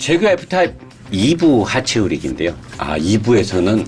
제규 F타입 2부 하체 우릭인데요. 아, 2부에서는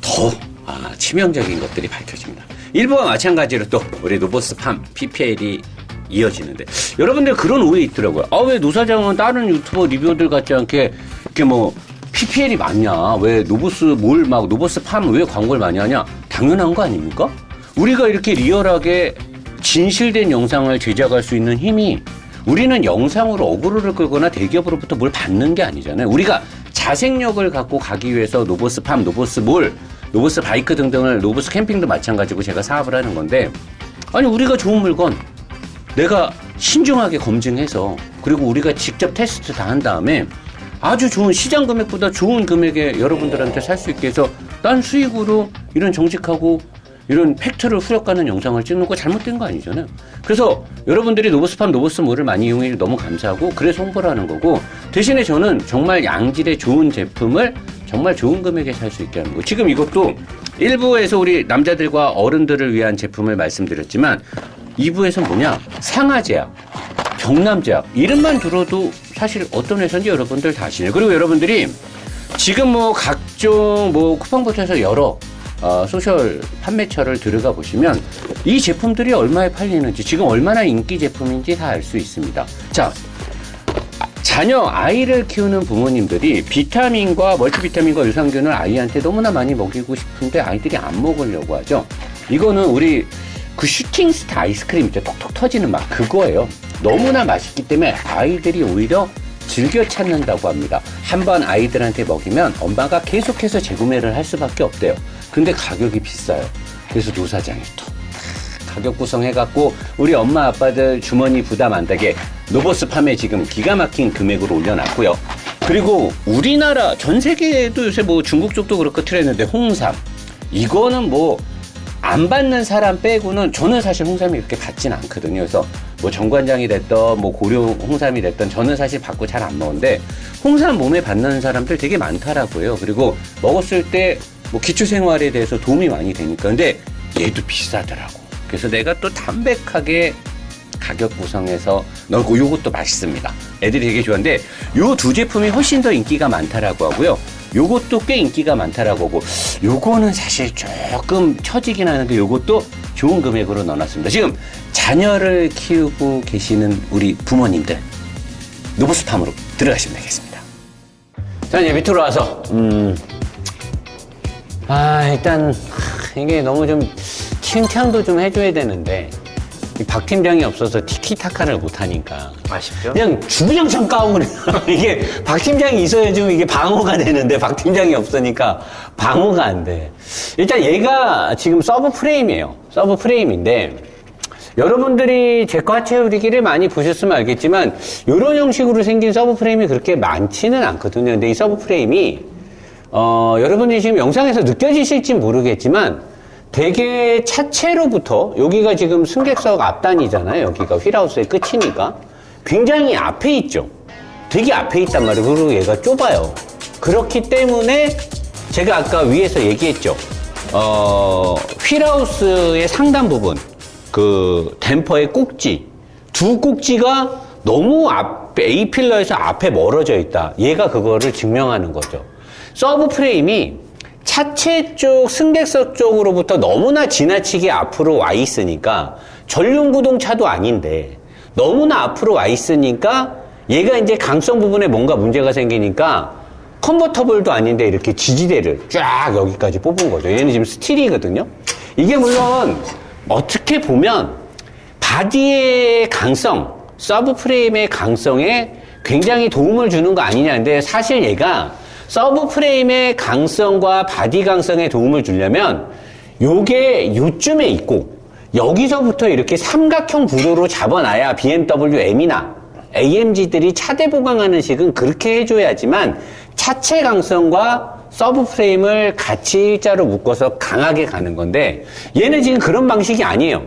더 아, 치명적인 것들이 밝혀집니다. 1부와 마찬가지로 또 우리 노보스 팜 PPL이 이어지는데 여러분들 그런 오해 있더라고요. 아, 왜 노사장은 다른 유튜버 리뷰들 같지 않게 이렇게 뭐 PPL이 많냐? 왜 노보스 뭘 막 노보스 팜 왜 광고를 많이 하냐? 당연한 거 아닙니까? 우리가 이렇게 리얼하게 진실된 영상을 제작할 수 있는 힘이 우리는 영상으로 어그로를 끌거나 대기업으로부터 뭘 받는 게 아니잖아요. 우리가 자생력을 갖고 가기 위해서 노보스 팜, 노보스 몰, 노보스 바이크 등등을 노보스 캠핑도 마찬가지고 제가 사업을 하는 건데 아니 우리가 좋은 물건 내가 신중하게 검증해서 그리고 우리가 직접 테스트 다 한 다음에 아주 좋은 시장 금액보다 좋은 금액에 여러분들한테 살 수 있게 해서 딴 수익으로 이런 정직하고 이런 팩트를 후려가는 영상을 찍는 거 잘못된 거 아니잖아요. 그래서 여러분들이 노보스팜 노보스몰을 많이 이용해 너무 감사하고 그래서 홍보를 하는 거고 대신에 저는 정말 양질의 좋은 제품을 정말 좋은 금액에 살 수 있게 하는 거. 지금 이것도 1부에서 우리 남자들과 어른들을 위한 제품을 말씀드렸지만 2부에서 뭐냐? 상하제약, 경남제약 이름만 들어도 사실 어떤 회사인지 여러분들 다 아시네요. 그리고 여러분들이 지금 뭐 각종 뭐 쿠팡부터해서 여러 어, 소셜 판매처를 들어가 보시면 이 제품들이 얼마에 팔리는지 지금 얼마나 인기 제품인지 다 알 수 있습니다. 자, 자녀 아이를 키우는 부모님들이 비타민과 멀티비타민과 유산균을 아이한테 너무나 많이 먹이고 싶은데 아이들이 안 먹으려고 하죠. 이거는 우리 그 슈팅 스타 아이스크림 있죠. 톡톡 터지는 맛 그거예요. 너무나 맛있기 때문에 아이들이 오히려 즐겨 찾는다고 합니다. 한번 아이들한테 먹이면 엄마가 계속해서 재구매를 할 수밖에 없대요. 근데 가격이 비싸요. 그래서 노사장이 또 가격 구성해갖고 우리 엄마 아빠들 주머니 부담 안 되게 노보스 팜에 지금 기가 막힌 금액으로 올려놨고요. 그리고 우리나라 전 세계에도 요새 뭐 중국 쪽도 그렇고 트렌드인데 홍삼 이거는 뭐 안 받는 사람 빼고는 저는 사실 홍삼이 그렇게 받진 않거든요. 그래서 뭐 정관장이 됐던 뭐 고려 홍삼이 됐던 저는 사실 받고 잘 안 먹는데 홍삼 몸에 받는 사람들 되게 많더라고요. 그리고 먹었을 때 뭐 기초 생활에 대해서 도움이 많이 되니까 근데 얘도 비싸더라고. 그래서 내가 또 담백하게 가격 구성해서 넣고 요것도 맛있습니다. 애들이 되게 좋아하는데 요 두 제품이 훨씬 더 인기가 많다라고 하고요. 요것도 꽤 인기가 많다라고 하고 요거는 사실 조금 처지긴 하는데 요것도 좋은 금액으로 넣어놨습니다. 지금 자녀를 키우고 계시는 우리 부모님들 노브스팜으로 들어가시면 되겠습니다. 자 이제 밑으로 와서 음. 아 일단 하, 이게 너무 좀 칭찬도 좀 해줘야 되는데 이박 팀장이 없어서 티키타카를 못 하니까 아쉽죠? 그냥 주구장창 까고 그래요. 이게 박 팀장이 있어야 좀 이게 방어가 되는데 박 팀장이 없으니까 방어가 안 돼. 일단 얘가 지금 서브 프레임이에요. 서브 프레임인데 여러분들이 제거 하체 우리기를 많이 보셨으면 알겠지만 이런 형식으로 생긴 서브 프레임이 그렇게 많지는 않거든요. 근데 이 서브 프레임이 어, 여러분들이 지금 영상에서 느껴지실지 모르겠지만 되게 차체로부터 여기가 지금 승객석 앞단이잖아요. 여기가 휠하우스의 끝이니까 굉장히 앞에 있죠. 되게 앞에 있단 말이에요. 그리고 얘가 좁아요. 그렇기 때문에 제가 아까 위에서 얘기했죠. 어, 휠하우스의 상단 부분, 그 댐퍼의 꼭지, 두 꼭지가 너무 앞에, A 필러에서 앞에 멀어져 있다. 얘가 그거를 증명하는 거죠. 서브 프레임이 차체 쪽, 승객석 쪽으로부터 너무나 지나치게 앞으로 와 있으니까 전륜 구동차도 아닌데 너무나 앞으로 와 있으니까 얘가 이제 강성 부분에 뭔가 문제가 생기니까 컨버터블도 아닌데 이렇게 지지대를 쫙 여기까지 뽑은 거죠. 얘는 지금 스틸이거든요. 이게 물론 어떻게 보면 바디의 강성, 서브 프레임의 강성에 굉장히 도움을 주는 거 아니냐는데 사실 얘가 서브 프레임의 강성과 바디 강성에 도움을 주려면 요게 요쯤에 있고 여기서부터 이렇게 삼각형 구도로 잡아놔야 BMW M이나 AMG들이 차대 보강하는 식은 그렇게 해줘야지만 차체 강성과 서브 프레임을 같이 일자로 묶어서 강하게 가는 건데 얘는 지금 그런 방식이 아니에요.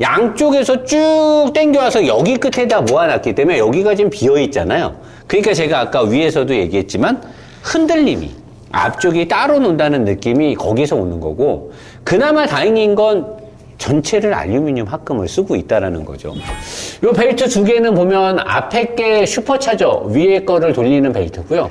양쪽에서 쭉 당겨와서 여기 끝에다 모아놨기 때문에 여기가 지금 비어 있잖아요. 그러니까 제가 아까 위에서도 얘기했지만 흔들림이 앞쪽이 따로 논다는 느낌이 거기서 오는 거고 그나마 다행인 건 전체를 알루미늄 합금을 쓰고 있다라는 거죠. 이 벨트 두 개는 보면 앞에 게 슈퍼차저 위에 거를 돌리는 벨트고요.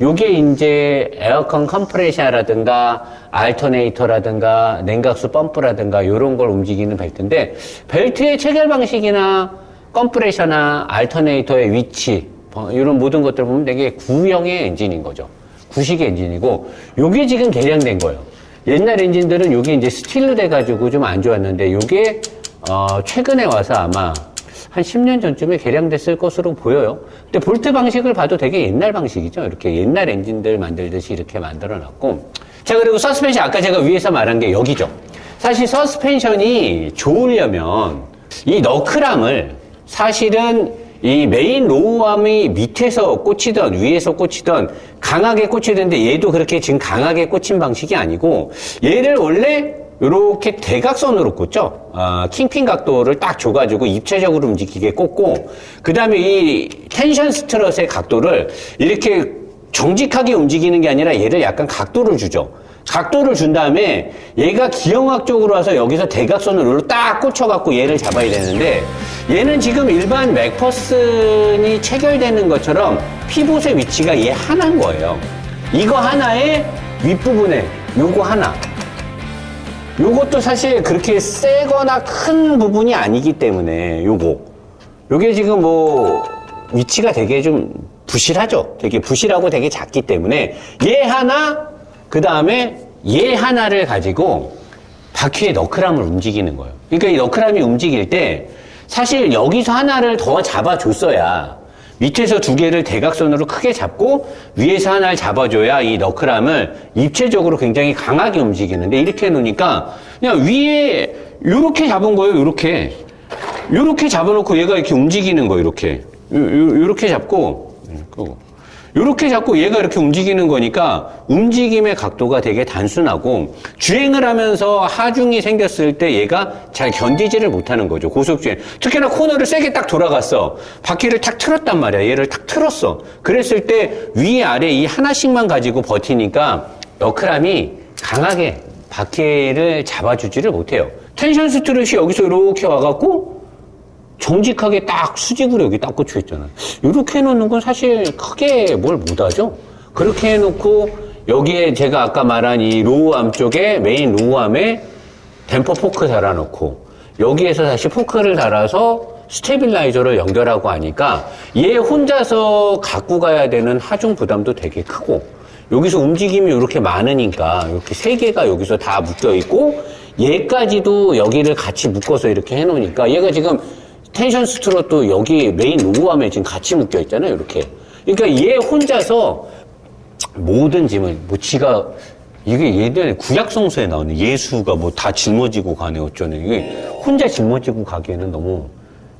요게 이제 에어컨 컴프레셔라든가 알터네이터라든가 냉각수 펌프라든가 이런 걸 움직이는 벨트인데 벨트의 체결 방식이나 컴프레셔나 알터네이터의 위치 이런 모든 것들 보면 되게 구형의 엔진인 거죠. 구식의 엔진이고 요게 지금 개량된 거예요. 옛날 엔진들은 요게 이제 스틸로 돼가지고 좀 안 좋았는데 요게 어, 최근에 와서 아마 한 10년 전쯤에 개량됐을 것으로 보여요. 근데 볼트 방식을 봐도 되게 옛날 방식이죠. 이렇게 옛날 엔진들 만들듯이 이렇게 만들어 놨고. 자, 그리고 서스펜션 아까 제가 위에서 말한 게 여기죠. 사실 서스펜션이 좋으려면 이 너클함을 사실은 이 메인 로우암이 밑에서 꽂히던 위에서 꽂히던 강하게 꽂히던데 얘도 그렇게 지금 강하게 꽂힌 방식이 아니고 얘를 원래 이렇게 대각선으로 꽂죠. 아, 킹핀 각도를 딱 줘가지고 입체적으로 움직이게 꽂고 그 다음에 이 텐션 스트럿의 각도를 이렇게 정직하게 움직이는 게 아니라 얘를 약간 각도를 주죠. 각도를 준 다음에 얘가 기형학적으로 와서 여기서 대각선으로 딱 꽂혀갖고 얘를 잡아야 되는데 얘는 지금 일반 맥퍼슨이 체결되는 것처럼 피봇의 위치가 얘 하나인 거예요. 이거 하나에 윗부분에 요거 하나. 요것도 사실 그렇게 세거나 큰 부분이 아니기 때문에 요거. 요게 지금 뭐 위치가 되게 좀 부실하죠. 되게 부실하고 되게 작기 때문에 얘 하나 그 다음에 얘 하나를 가지고 바퀴의 너클함을 움직이는 거예요. 그러니까 이 너클함이 움직일 때 사실 여기서 하나를 더 잡아줬어야 밑에서 두 개를 대각선으로 크게 잡고 위에서 하나를 잡아줘야 이 너클함을 입체적으로 굉장히 강하게 움직이는데 이렇게 해놓으니까 그냥 위에 이렇게 잡은 거예요. 이렇게 이렇게 잡아놓고 얘가 이렇게 움직이는 거예요. 이렇게 이렇게 잡고 이렇게 잡고 얘가 이렇게 움직이는 거니까 움직임의 각도가 되게 단순하고 주행을 하면서 하중이 생겼을 때 얘가 잘 견디지를 못하는 거죠. 고속주행. 특히나 코너를 세게 딱 돌아갔어. 바퀴를 탁 틀었단 말이야. 얘를 탁 틀었어. 그랬을 때 위, 아래 이 하나씩만 가지고 버티니까 너클함이 강하게 바퀴를 잡아주지를 못해요. 텐션 스트릿이 여기서 이렇게 와갖고 정직하게 딱 수직으로 여기 딱 꽂혀 있잖아요. 이렇게 해놓는 건 사실 크게 뭘 못하죠. 그렇게 해놓고 여기에 제가 아까 말한 이 로우암 쪽에 메인 로우암에 댐퍼 포크 달아놓고 여기에서 다시 포크를 달아서 스테빌라이저를 연결하고 하니까 얘 혼자서 갖고 가야 되는 하중 부담도 되게 크고 여기서 움직임이 이렇게 많으니까 이렇게 세 개가 여기서 다 묶여 있고 얘까지도 여기를 같이 묶어서 이렇게 해놓으니까 얘가 지금 텐션 스트롯도 여기 메인 로고함에 지금 같이 묶여 있잖아요, 이렇게. 그러니까 얘 혼자서 모든 짐을, 뭐 지가, 이게 예전에 구약성서에 나오는 예수가 뭐 다 짊어지고 가네 어쩌네. 이게 혼자 짊어지고 가기에는 너무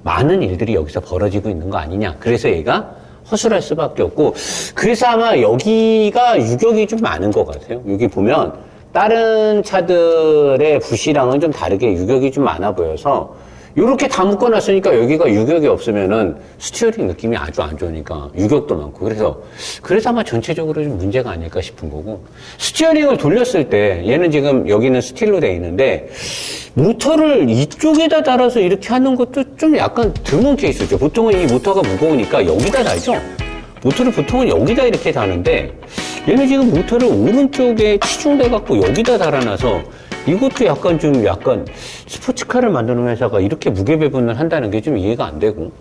많은 일들이 여기서 벌어지고 있는 거 아니냐. 그래서 얘가 허술할 수밖에 없고, 그래서 아마 여기가 유격이 좀 많은 것 같아요. 여기 보면 다른 차들의 부시랑은 좀 다르게 유격이 좀 많아 보여서 이렇게 다 묶어놨으니까 여기가 유격이 없으면은 스티어링 느낌이 아주 안 좋으니까 유격도 많고 그래서 그래서 아마 전체적으로 좀 문제가 아닐까 싶은 거고 스티어링을 돌렸을 때 얘는 지금 여기는 스틸로 돼 있는데 모터를 이쪽에다 달아서 이렇게 하는 것도 좀 약간 드문 케이스죠. 보통은 이 모터가 무거우니까 여기다 달죠. 모터를 보통은 여기다 이렇게 다는데 얘는 지금 모터를 오른쪽에 치중돼 갖고 여기다 달아놔서 이것도 약간 좀 약간 스포츠카를 만드는 회사가 이렇게 무게 배분을 한다는 게 좀 이해가 안 되고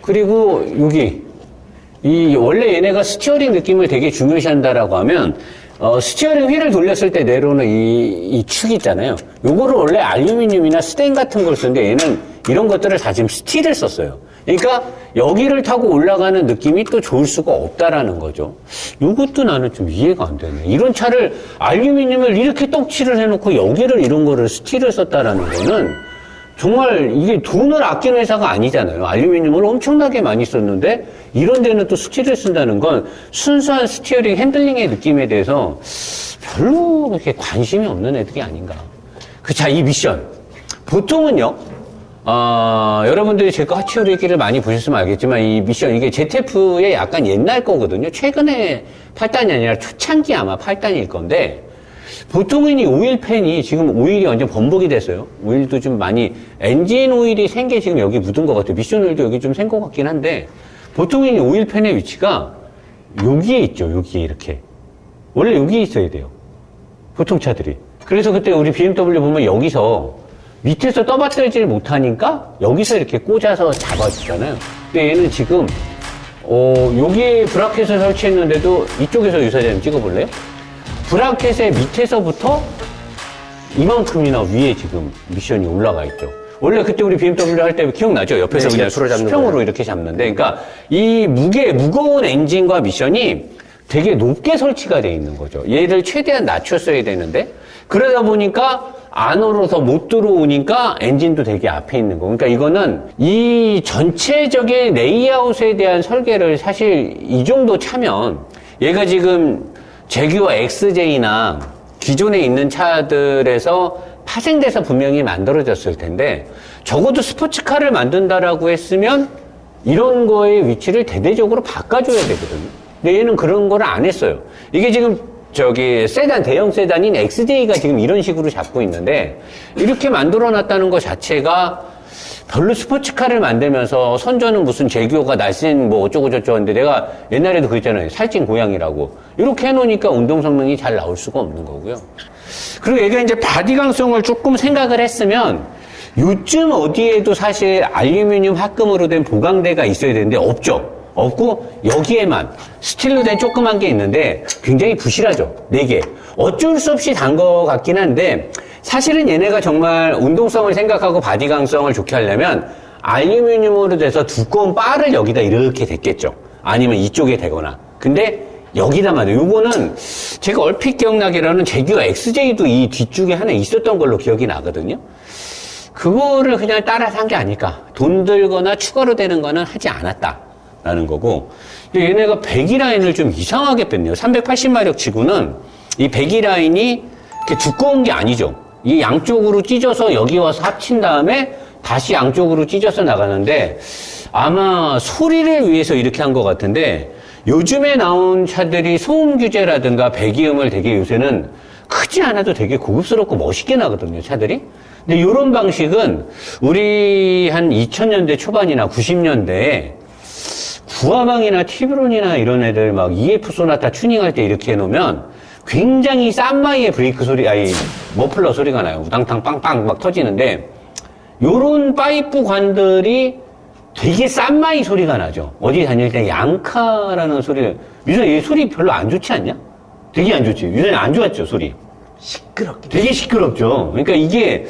그리고 여기 이 원래 얘네가 스티어링 느낌을 되게 중요시한다라고 하면 어, 스티어링 휠을 돌렸을 때 내려오는 이, 이축 있잖아요. 요거를 원래 알루미늄이나 스텐 같은 걸 쓰는데 얘는 이런 것들을 다 지금 스틸을 썼어요. 그러니까 여기를 타고 올라가는 느낌이 또 좋을 수가 없다라는 거죠. 이것도 나는 좀 이해가 안 되네. 이런 차를 알루미늄을 이렇게 떡칠을 해놓고 여기를 이런 거를 스틸을 썼다라는 거는 정말 이게 돈을 아끼는 회사가 아니잖아요. 알루미늄을 엄청나게 많이 썼는데 이런 데는 또 스틸을 쓴다는 건 순수한 스티어링 핸들링의 느낌에 대해서 별로 그렇게 관심이 없는 애들이 아닌가. 그, 자, 이 미션. 보통은요, 어, 여러분들이 제가 하치오르 얘기를 많이 보셨으면 알겠지만 이 미션 이게 ZF의 약간 옛날 거거든요. 최근에 8단이 아니라 초창기 아마 8단일 건데 보통은 이 오일 팬이 지금 오일이 완전 범벅이 됐어요. 오일도 좀 많이 엔진 오일이 센 게 지금 여기 묻은 것 같아요. 미션 오일도 여기 좀 센 것 같긴 한데 보통은 이 오일 팬의 위치가 여기에 있죠. 여기에 이렇게 원래 여기에 있어야 돼요. 보통 차들이. 그래서 그때 우리 BMW 보면 여기서 밑에서 떠받들지를 못하니까 여기서 이렇게 꽂아서 잡아주잖아요. 근데 얘는 지금 어, 여기에 브라켓을 설치했는데도 이쪽에서 유사제좀 찍어볼래요? 브라켓의 밑에서부터 이만큼이나 위에 지금 미션이 올라가 있죠. 원래 그때 우리 BMW 할 때 기억나죠? 옆에서 네, 그냥 수평으로 거예요. 이렇게 잡는데, 그러니까 이 무게, 무거운 엔진과 미션이 되게 높게 설치가 돼 있는 거죠. 얘를 최대한 낮췄어야 되는데, 그러다 보니까 안으로 더못 들어오니까 엔진도 되게 앞에 있는 거. 그러니까 이거는 이 전체적인 레이아웃에 대한 설계를 사실 이 정도 차면 얘가 지금 제규어 XJ나 기존에 있는 차들에서 파생돼서 분명히 만들어졌을 텐데 적어도 스포츠카를 만든다라고 했으면 이런 거의 위치를 대대적으로 바꿔줘야 되거든요. 근데 얘는 그런 거를 안 했어요. 이게 지금 저기 세단 대형 세단인 XJ가 지금 이런 식으로 잡고 있는데 이렇게 만들어 놨다는 것 자체가 별로 스포츠카를 만들면서 선전은 무슨 제규어가 날씬 뭐 어쩌고 저쩌고 하는데 내가 옛날에도 그랬잖아요. 살찐 고양이라고. 이렇게 해놓으니까 운동 성능이 잘 나올 수가 없는 거고요. 그리고 얘가 이제 바디 강성을 조금 생각을 했으면 요즘 어디에도 사실 알루미늄 합금으로 된 보강대가 있어야 되는데 없죠. 없고 여기에만 스틸로 된 조그만 게 있는데 굉장히 부실하죠. 네 개. 어쩔 수 없이 단 거 같긴 한데 사실은 얘네가 정말 운동성을 생각하고 바디 강성을 좋게 하려면 알루미늄으로 돼서 두꺼운 바를 여기다 이렇게 댔겠죠. 아니면 이쪽에 대거나. 근데 여기다 말이에요. 요거는 제가 얼핏 기억나기로는 제규어 XJ도 이 뒤쪽에 하나 있었던 걸로 기억이 나거든요. 그거를 그냥 따라서 한 게 아닐까. 돈 들거나 추가로 되는 거는 하지 않았다 라는 거고. 얘네가 배기 라인을 좀 이상하게 뺐네요. 380마력 치고는 이 배기 라인이 이렇게 두꺼운 게 아니죠. 이 양쪽으로 찢어서 여기 와서 합친 다음에 다시 양쪽으로 찢어서 나가는데 아마 소리를 위해서 이렇게 한 것 같은데 요즘에 나온 차들이 소음 규제라든가 배기음을 되게 요새는 크지 않아도 되게 고급스럽고 멋있게 나거든요, 차들이. 근데 이런 방식은 우리 한 2000년대 초반이나 90년대에 구아방이나 티브론이나 이런 애들 막 EF 소나타 튜닝할 때 이렇게 해놓으면 굉장히 싼마이의 브레이크 소리, 아니, 머플러 소리가 나요. 우당탕 빵빵 막 터지는데 요런 파이프 관들이 되게 싼마이 소리가 나죠. 어디 다닐 때 양카라는 소리를, 유선 이 소리 별로 안 좋지 않냐? 되게 안 좋지. 유선이 안 좋았죠, 소리. 시끄럽게. 되게 시끄럽죠. 그러니까 이게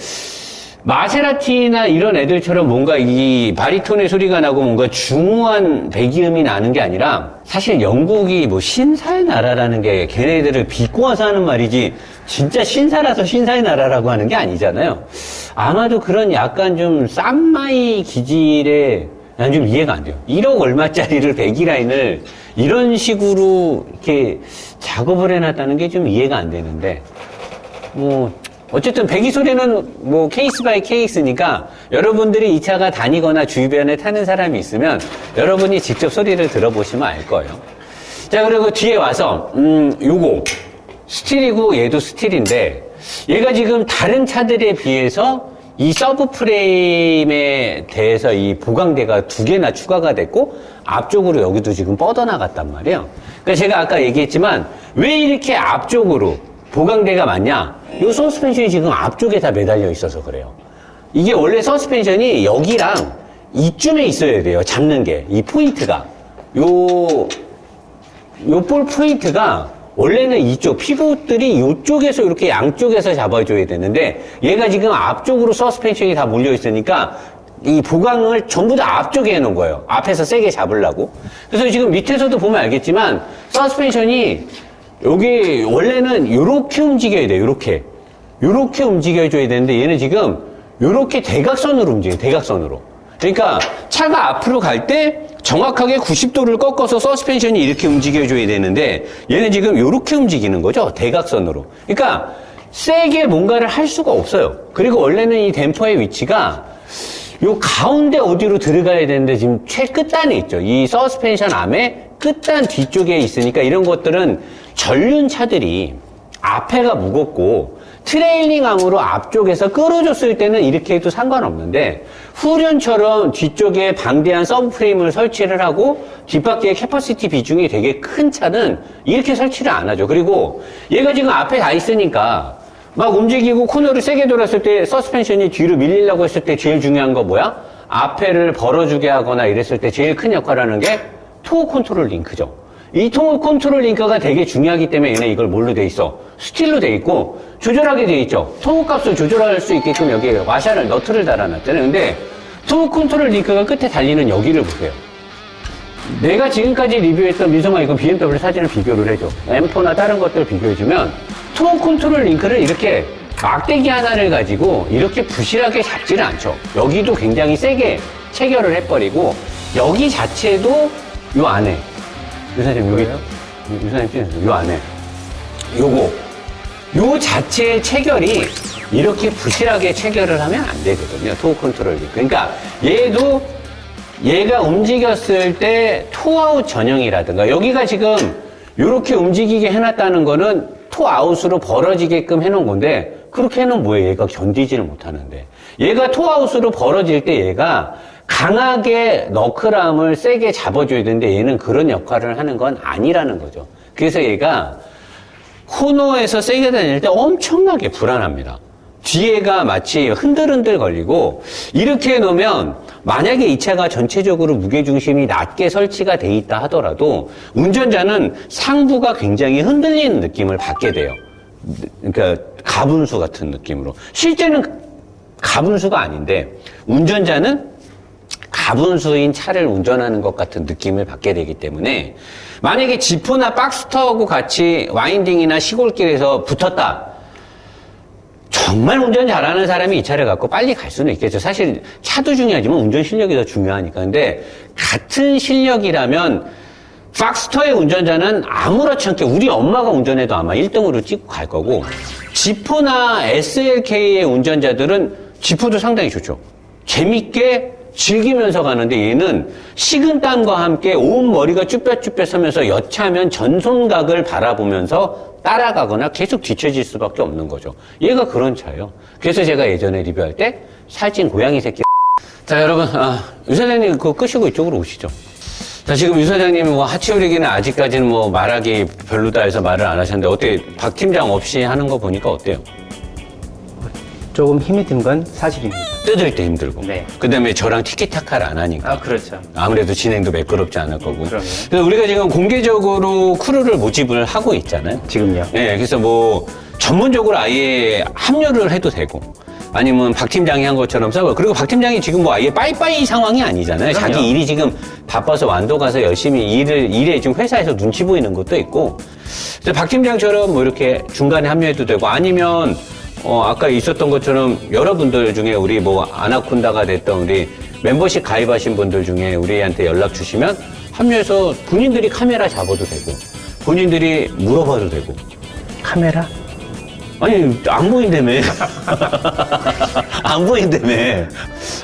마세라티나 이런 애들처럼 뭔가 이 바리톤의 소리가 나고 뭔가 중후한 배기음이 나는 게 아니라 사실 영국이 뭐 신사의 나라라는 게 걔네들을 비꼬 와서 하는 말이지 진짜 신사라서 신사의 나라라고 하는 게 아니잖아요. 아마도 그런 약간 좀 쌈마이 기질에 난 좀 이해가 안 돼요. 1억 얼마짜리를 배기 라인을 이런 식으로 이렇게 작업을 해놨다는 게 좀 이해가 안 되는데 뭐 어쨌든 배기 소리는 뭐 케이스 바이 케이스니까 여러분들이 이 차가 다니거나 주변에 타는 사람이 있으면 여러분이 직접 소리를 들어보시면 알 거예요. 자 그리고 뒤에 와서 음 요거 스틸이고 얘도 스틸인데 얘가 지금 다른 차들에 비해서 이 서브 프레임에 대해서 이 보강대가 두 개나 추가가 됐고 앞쪽으로 여기도 지금 뻗어나갔단 말이에요. 그러니까 제가 아까 얘기했지만 왜 이렇게 앞쪽으로 보강대가 많냐? 이 서스펜션이 지금 앞쪽에 다 매달려 있어서 그래요. 이게 원래 서스펜션이 여기랑 이쯤에 있어야 돼요. 잡는 게. 이 포인트가. 요, 요 볼 포인트가 원래는 이쪽 피봇들이 이쪽에서 이렇게 양쪽에서 잡아줘야 되는데 얘가 지금 앞쪽으로 서스펜션이 다 몰려 있으니까 이 보강을 전부 다 앞쪽에 해놓은 거예요. 앞에서 세게 잡으려고. 그래서 지금 밑에서도 보면 알겠지만 서스펜션이 여기 원래는 이렇게 움직여야 돼요. 이렇게 이렇게 움직여줘야 되는데 얘는 지금 이렇게 대각선으로 움직여요. 대각선으로. 그러니까 차가 앞으로 갈 때 정확하게 90도를 꺾어서 서스펜션이 이렇게 움직여줘야 되는데 얘는 지금 이렇게 움직이는 거죠. 대각선으로. 그러니까 세게 뭔가를 할 수가 없어요. 그리고 원래는 이 댐퍼의 위치가 요 가운데 어디로 들어가야 되는데 지금 최 끝단에 있죠. 이 서스펜션 암의 끝단 뒤쪽에 있으니까 이런 것들은 전륜 차들이 앞에가 무겁고 트레일링 암으로 앞쪽에서 끌어줬을 때는 이렇게 해도 상관없는데 후륜처럼 뒤쪽에 방대한 서브프레임을 설치를 하고 뒷바퀴의 캐퍼시티 비중이 되게 큰 차는 이렇게 설치를 안 하죠. 그리고 얘가 지금 앞에 다 있으니까 막 움직이고 코너를 세게 돌았을 때 서스펜션이 뒤로 밀리려고 했을 때 제일 중요한 거 뭐야? 앞에를 벌어주게 하거나 이랬을 때 제일 큰 역할을 하는 게 토어 컨트롤 링크죠. 이 토어 컨트롤 링크가 되게 중요하기 때문에 얘네 이걸 뭘로 돼 있어? 스틸로 돼 있고 조절하게 돼 있죠. 토어 값을 조절할 수 있게끔 여기에 와샤를 너트를 달아놨잖아요. 근데 토어 컨트롤 링크가 끝에 달리는 여기를 보세요. 내가 지금까지 리뷰했던 민성아 이거 BMW 사진을 비교를 해줘. M4나 다른 것들 비교해주면 투어 컨트롤 링크를 이렇게 막대기 하나를 가지고 이렇게 부실하게 잡지는 않죠. 여기도 굉장히 세게 체결을 해버리고 여기 자체도 요 안에 유사님 여기 유사님 찍으세요. 요 안에 요거 요 자체의 체결이 이렇게 부실하게 체결을 하면 안 되거든요. 토어 컨트롤 링크. 그러니까 얘도 얘가 움직였을 때 토아웃 전형이라든가 여기가 지금 이렇게 움직이게 해놨다는 거는 토아웃으로 벌어지게끔 해놓은 건데 그렇게 해놓으면 뭐예요? 얘가 견디지를 못하는데 얘가 토아웃으로 벌어질 때 얘가 강하게 너클암을 세게 잡아줘야 되는데 얘는 그런 역할을 하는 건 아니라는 거죠. 그래서 얘가 코너에서 세게 다닐 때 엄청나게 불안합니다. 뒤에가 마치 흔들흔들 걸리고 이렇게 놓으면 만약에 이 차가 전체적으로 무게중심이 낮게 설치가 돼 있다 하더라도 운전자는 상부가 굉장히 흔들리는 느낌을 받게 돼요. 그러니까 가분수 같은 느낌으로. 실제는 가분수가 아닌데 운전자는 가분수인 차를 운전하는 것 같은 느낌을 받게 되기 때문에 만약에 지프나 박스터하고 같이 와인딩이나 시골길에서 붙었다. 정말 운전 잘하는 사람이 이 차를 갖고 빨리 갈 수는 있겠죠. 사실 차도 중요하지만 운전 실력이 더 중요하니까. 근데 같은 실력이라면 박스터의 운전자는 아무렇지 않게 우리 엄마가 운전해도 아마 1등으로 찍고 갈 거고 지프나 SLK의 운전자들은 지프도 상당히 좋죠. 재밌게 즐기면서 가는데 얘는 식은 땀과 함께 온 머리가 쭈뼛쭈뼛 서면서 여차하면 전손각을 바라보면서 따라가거나 계속 뒤처질 수밖에 없는 거죠. 얘가 그런 차예요. 그래서 제가 예전에 리뷰할 때 살찐 고양이 새끼. 자 여러분, 아, 유 사장님 그거 끄시고 이쪽으로 오시죠. 자 지금 유 사장님이 뭐 하치우리기는 아직까지는 뭐 말하기 별로다 해서 말을 안 하셨는데 어떻게 박 팀장 없이 하는 거 보니까 어때요? 조금 힘이 든 건 사실입니다. 뜯을 때 힘들고. 네. 그 다음에 저랑 티키타카를 안 하니까. 아, 그렇죠. 아무래도 진행도 매끄럽지 않을 거고. 그럼요. 그래서 우리가 지금 공개적으로 크루를 모집을 하고 있잖아요. 지금요. 네, 그래서 뭐 전문적으로 아예 합류를 해도 되고. 아니면 박 팀장이 한 것처럼 써봐. 그리고 박 팀장이 지금 뭐 아예 빠이빠이 상황이 아니잖아요. 그럼요. 자기 일이 지금 바빠서 완도 가서 열심히 일을, 일에 지금 회사에서 눈치 보이는 것도 있고. 그래서 박 팀장처럼 뭐 이렇게 중간에 합류해도 되고 아니면 어, 아까 있었던 것처럼 여러분들 중에 우리 뭐 아나콘다가 됐던 우리 멤버십 가입하신 분들 중에 우리한테 연락 주시면 합류해서 본인들이 카메라 잡아도 되고 본인들이 물어봐도 되고. 카메라? 아니 안 보인다며. 안 보인다며.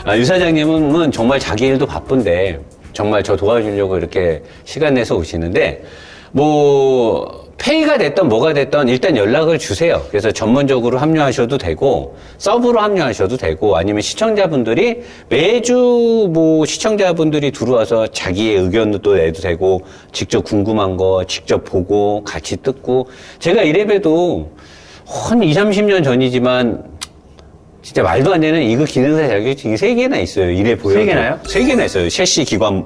아, 유 사장님은 정말 자기 일도 바쁜데 정말 저 도와주려고 이렇게 시간 내서 오시는데 뭐 페이가 됐던 뭐가 됐던 일단 연락을 주세요. 그래서 전문적으로 합류하셔도 되고 서브로 합류하셔도 되고 아니면 시청자분들이 매주 뭐 시청자분들이 들어와서 자기의 의견도 내도 되고 직접 궁금한 거 직접 보고 같이 듣고 제가 이래봬도 한 2, 30년 전이지만 진짜 말도 안 되는 이거 기능사 자격증이 세 개나 있어요. 이래 보여. 세 개나요? 세 개나 있어요. 셰시 기관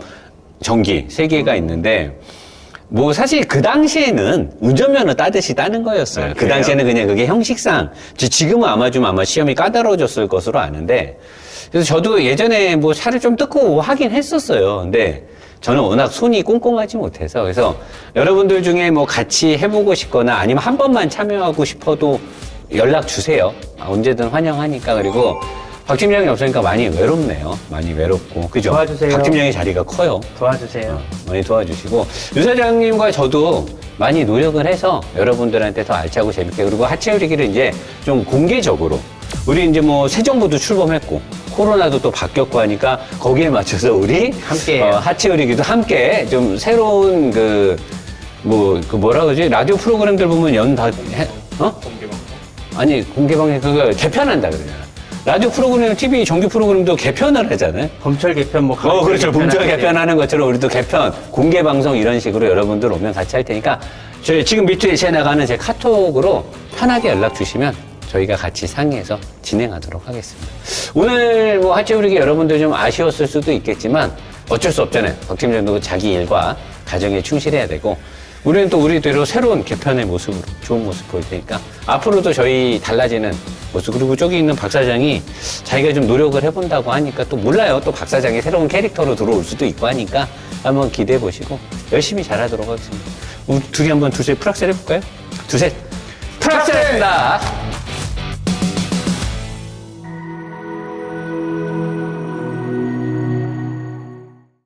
전기 세 개가 있는데 뭐 사실 그 당시에는 운전면허 따듯이 따는 거였어요. 아, 그? 당시에는 그냥 그게 형식상 지- 지금은 아마 좀 아마 시험이 까다로워졌을 것으로 아는데 그래서 저도 예전에 뭐 차를 좀 뜯고 하긴 했었어요. 근데 저는 워낙 손이 꼼꼼하지 못해서 그래서 여러분들 중에 뭐 같이 해보고 싶거나 아니면 한 번만 참여하고 싶어도 연락 주세요. 아, 언제든 환영하니까 그리고 박 팀장이 없으니까 많이 외롭네요. 많이 외롭고 그죠? 도와주세요. 박 팀장의 자리가 커요. 도와주세요. 많이 도와주시고 유 사장님과 저도 많이 노력을 해서 여러분들한테 더 알차고 재밌게 그리고 하체우리기를 이제 좀 공개적으로 우리 이제 뭐 새 정부도 출범했고 코로나도 또 바뀌었고 하니까 거기에 맞춰서 우리 함께해요. 어, 하체우리기도 함께 좀 새로운 그 뭐 그 뭐라 그러지 라디오 프로그램들 보면 연다 어? 아니 공개방송 그거 개편한다 그러잖아. 라디오 프로그램, TV 정규 프로그램도 개편을 하잖아요. 범철 개편 뭐 어, 그렇죠. 범죄 개편하는 것처럼 우리도 개편, 공개 방송 이런 식으로 여러분들 오면 같이 할 테니까 저희 지금 밑에 제 나가는 제 카톡으로 편하게 연락 주시면 저희가 같이 상의해서 진행하도록 하겠습니다. 오늘 뭐 하체우리기 여러분들 좀 아쉬웠을 수도 있겠지만 어쩔 수 없잖아요. 박 팀장도 자기 일과 가정에 충실해야 되고 우리는 또 우리대로 새로운 개편의 모습으로 좋은 모습 보일 테니까. 앞으로도 저희 달라지는 모습 그리고 저기 있는 박 사장이 자기가 좀 노력을 해본다고 하니까 또 몰라요. 또 박 사장이 새로운 캐릭터로 들어올 수도 있고 하니까 한번 기대해 보시고 열심히 잘하도록 하겠습니다. 우리 둘이 한번 두세 프락셀 해볼까요? 두세 프락셀! 했습니다